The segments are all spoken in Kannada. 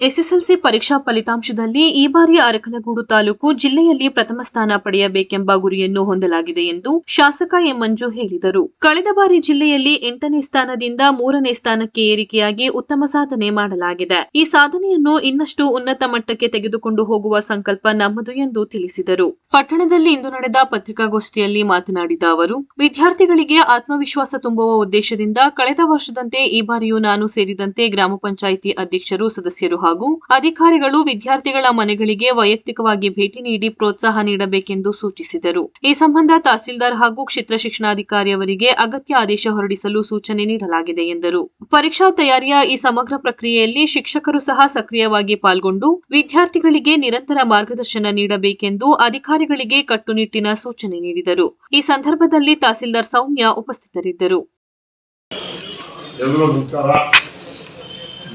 ಎಸ್ಎಸ್ಎಲ್ಸಿ ಪರೀಕ್ಷಾ ಫಲಿತಾಂಶದಲ್ಲಿ ಈ ಬಾರಿ ಅರಕಲಗೂಡು ತಾಲೂಕು ಜಿಲ್ಲೆಯಲ್ಲಿ ಪ್ರಥಮ ಸ್ಥಾನ ಪಡೆಯಬೇಕೆಂಬ ಗುರಿಯನ್ನು ಹೊಂದಲಾಗಿದೆ ಎಂದು ಶಾಸಕ ಎಂ ಮಂಜು ಹೇಳಿದರು. ಕಳೆದ ಬಾರಿ ಜಿಲ್ಲೆಯಲ್ಲಿ ಎಂಟನೇ ಸ್ಥಾನದಿಂದ ಮೂರನೇ ಸ್ಥಾನಕ್ಕೆ ಏರಿಕೆಯಾಗಿ ಉತ್ತಮ ಸಾಧನೆ ಮಾಡಲಾಗಿದೆ. ಈ ಸಾಧನೆಯನ್ನು ಇನ್ನಷ್ಟು ಉನ್ನತ ಮಟ್ಟಕ್ಕೆ ತೆಗೆದುಕೊಂಡು ಹೋಗುವ ಸಂಕಲ್ಪ ನಮ್ಮದು ಎಂದು ತಿಳಿಸಿದರು. ಪಟ್ಟಣದಲ್ಲಿ ಇಂದು ನಡೆದ ಪತ್ರಿಕಾಗೋಷ್ಠಿಯಲ್ಲಿ ಮಾತನಾಡಿದ ಅವರು, ವಿದ್ಯಾರ್ಥಿಗಳಿಗೆ ಆತ್ಮವಿಶ್ವಾಸ ತುಂಬುವ ಉದ್ದೇಶದಿಂದ ಕಳೆದ ವರ್ಷದಂತೆ ಈ ಬಾರಿಯೂ ನಾನು ಸೇರಿದಂತೆ ಗ್ರಾಮ ಪಂಚಾಯಿತಿ ಅಧ್ಯಕ್ಷರು, ಸದಸ್ಯರು ಹಾಗೂ ಅಧಿಕಾರಿಗಳು ವಿದ್ಯಾರ್ಥಿಗಳ ಮನೆಗಳಿಗೆ ವೈಯಕ್ತಿಕವಾಗಿ ಭೇಟಿ ನೀಡಿ ಪ್ರೋತ್ಸಾಹ ನೀಡಬೇಕೆಂದು ಸೂಚಿಸಿದರು. ಈ ಸಂಬಂಧ ತಹಸೀಲ್ದಾರ್ ಹಾಗೂ ಕ್ಷೇತ್ರ ಶಿಕ್ಷಣಾಧಿಕಾರಿ ಅವರಿಗೆ ಅಗತ್ಯ ಆದೇಶ ಹೊರಡಿಸಲು ಸೂಚನೆ ನೀಡಲಾಗಿದೆ ಎಂದರು. ಪರೀಕ್ಷಾ ತಯಾರಿಯ ಈ ಸಮಗ್ರ ಪ್ರಕ್ರಿಯೆಯಲ್ಲಿ ಶಿಕ್ಷಕರು ಸಹ ಸಕ್ರಿಯವಾಗಿ ಪಾಲ್ಗೊಂಡು ವಿದ್ಯಾರ್ಥಿಗಳಿಗೆ ನಿರಂತರ ಮಾರ್ಗದರ್ಶನ ನೀಡಬೇಕೆಂದು ಅಧಿಕಾರಿಗಳಿಗೆ ಕಟ್ಟುನಿಟ್ಟಿನ ಸೂಚನೆ ನೀಡಿದರು. ಈ ಸಂದರ್ಭದಲ್ಲಿ ತಹಸೀಲ್ದಾರ್ ಸೌಮ್ಯ ಉಪಸ್ಥಿತರಿದ್ದರು.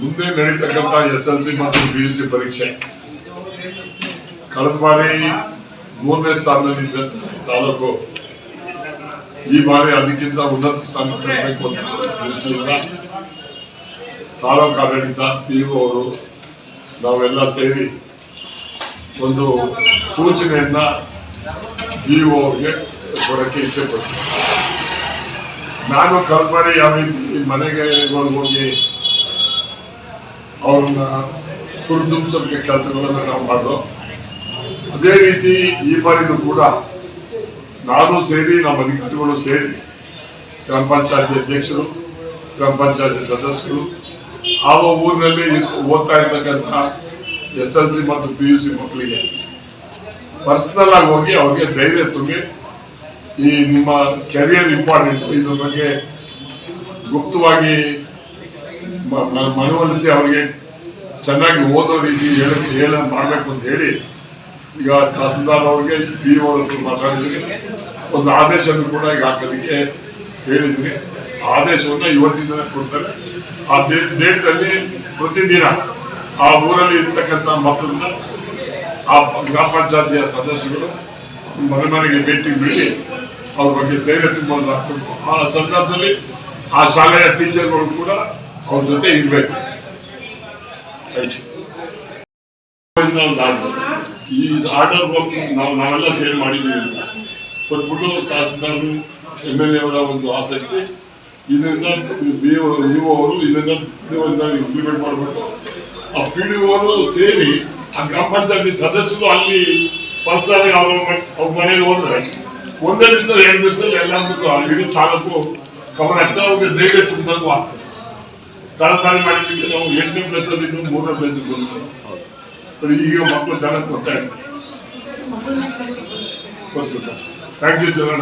ಮುಂದೆ ನಡೀತಕ್ಕಂಥ ಎಸ್ ಎಲ್ ಸಿ ಮತ್ತು ಪಿ ಯು ಸಿ ಪರೀಕ್ಷೆ. ಕಳೆದ ಬಾರಿ ಮೂರನೇ ಸ್ಥಾನದಲ್ಲಿದ್ದ ತಾಲೂಕು. ಈ ಬಾರಿ ಅದಕ್ಕಿಂತ ಉನ್ನತ ಸ್ಥಾನ ತರಬೇಕು ಅಂತ ದೃಷ್ಟಿಯಿಂದ ತಾಲೂಕು ಆಡಳಿತ ಪಿ ಯು ಅವರು ನಾವೆಲ್ಲ ಸೇರಿ ಒಂದು ಸೂಚನೆಯನ್ನ ಬಿ ಅವ್ರಿಗೆ ಕೊಡಕ್ಕೆ ಇಚ್ಛೆ ಪಡ್ತೀವಿ ನಾನು ಕಳೆದ ಬಾರಿ ಯಾವ ರೀತಿ ಮನೆಗೆ ಹೋಗಿ ಅವ್ರನ್ನ ಹುರಿದುಂಬಿಸೋಕೆ ಕೆಲಸಗಳನ್ನು ನಾವು ಮಾಡಿದ್ರು ಅದೇ ರೀತಿ ಈ ಬಾರಿನೂ ಕೂಡ ನಾನು ಸೇರಿ, ನಮ್ಮ ಅಧಿಕಾರಿಗಳು ಸೇರಿ ಗ್ರಾಮ ಪಂಚಾಯತಿ ಅಧ್ಯಕ್ಷರು, ಗ್ರಾಮ ಪಂಚಾಯತಿ ಸದಸ್ಯರು, ಆ ಊರಿನಲ್ಲಿ ಓದ್ತಾ ಇರ್ತಕ್ಕಂಥ ಎಸ್ ಎಲ್ ಸಿ ಮತ್ತು ಪಿ ಯು ಸಿ ಮಕ್ಕಳಿಗೆ ಪರ್ಸನಲ್ ಆಗಿ ಹೋಗಿ ಅವ್ರಿಗೆ ಧೈರ್ಯ ತುಂಬಿ ಈ ನಿಮ್ಮ ಕೆರಿಯರ್ ಇಂಪಾರ್ಟೆಂಟ್ ಇದ್ರ ಬಗ್ಗೆ ಗುಪ್ತವಾಗಿ ಮನವೊಲಿಸಿ ಅವರಿಗೆ ಚೆನ್ನಾಗಿ ಓದೋ ರೀತಿ ಹೇಳ ಹೇಳ, ಮಾಡಬೇಕು ಅಂತ ಹೇಳಿ ಈಗ ತಹಸೀಲ್ದಾರ್ ಅವ್ರಿಗೆ ಪಿ ಮಾತಾಡಿದ್ವಿ. ಒಂದು ಆದೇಶವನ್ನು ಕೂಡ ಈಗ ಹಾಕೋದಕ್ಕೆ ಹೇಳಿದ್ವಿ. ಆದೇಶವನ್ನು ದಿನ ಕೊಡ್ತಾರೆ. ಆ ಡೇಟ್ ಡೇಟಲ್ಲಿ ಪ್ರತಿದಿನ ಆ ಊರಲ್ಲಿ ಇರ್ತಕ್ಕಂಥ ಮಕ್ಕಳನ್ನ, ಆ ಗ್ರಾಮ ಪಂಚಾಯತಿಯ ಸದಸ್ಯರು ಮನೆ ಮನೆಗೆ ಭೇಟಿ ನೀಡಿ ಅವ್ರ ಬಗ್ಗೆ ಧೈರ್ಯ ತುಂಬ ಆ ಸಂದರ್ಭದಲ್ಲಿ ಆ ಶಾಲೆಯ ಟೀಚರ್ಗಳು ಕೂಡ ಅವ್ರ ಜೊತೆ ಇರಬೇಕು ಈ ಆರ್ಡರ್ ನಾವು ನಾವೆಲ್ಲ ಸೇರ್ ಮಾಡಿದ್ದೀವಿ. ಕೊಟ್ಬಿಟ್ಟು ತಹಸೀಲ್ದಾರ್ ಎಂ ಎಲ್ ಎ ಅವರ ಒಂದು ಆಸಕ್ತಿ. ಇದರಿಂದ ಬಿ ಇಒ ಅವರು ಇದನ್ನ ಇಂಪ್ಲಿಮೆಂಟ್ ಮಾಡಬೇಕು ಆ ಪಿ ಡಿ ಅವರು ಸೇರಿ ಆ ಗ್ರಾಮ ಪಂಚಾಯತಿ ಸದಸ್ಯರು ಅಲ್ಲಿ ಪರ್ಸನಲ್ ಅವ್ರ ಅವ್ರ ಮನೆಗೆ ಹೋದ್ರೆ ಒಂದೇ ದಿವಸದಲ್ಲಿ ಎರಡು ದಿವಸದಲ್ಲಿ ಎಲ್ಲದಕ್ಕೂ ಇಡೀ ತಾಲೂಕು ಕವರ್ ಆಗ್ತಾ ಅವ್ರಿಗೆ ಧೈರ್ಯ ತುಂಬಿದಂಗೂ ಆಗ್ತದೆ ತರಕಾರಿ ಮಾಡಿದ್ದಕ್ಕೆ ನಾವು ಎಂಟನೇ ಪ್ಲೇಸ್ ಅಲ್ಲಿ ಇದ್ದು ಮೂರನೇ ಪ್ಲೇಸ್ ಬಂದ್ರು ಬಟ್ ಈಗ ಮಕ್ಕಳು ಚೆನ್ನಾಗಿ ಗೊತ್ತಾಯ್ತು ಥ್ಯಾಂಕ್ ಯು ಚರಣ